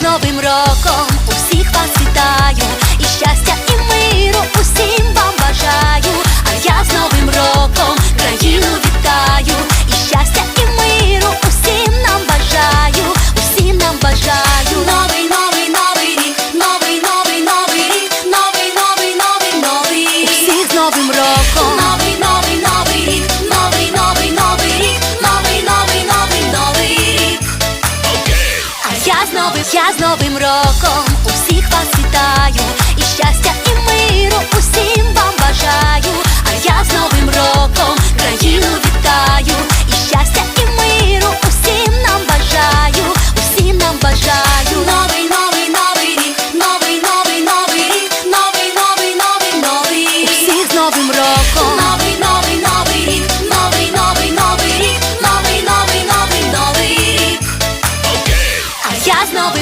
з Новим роком новим, я з новим роком Я знову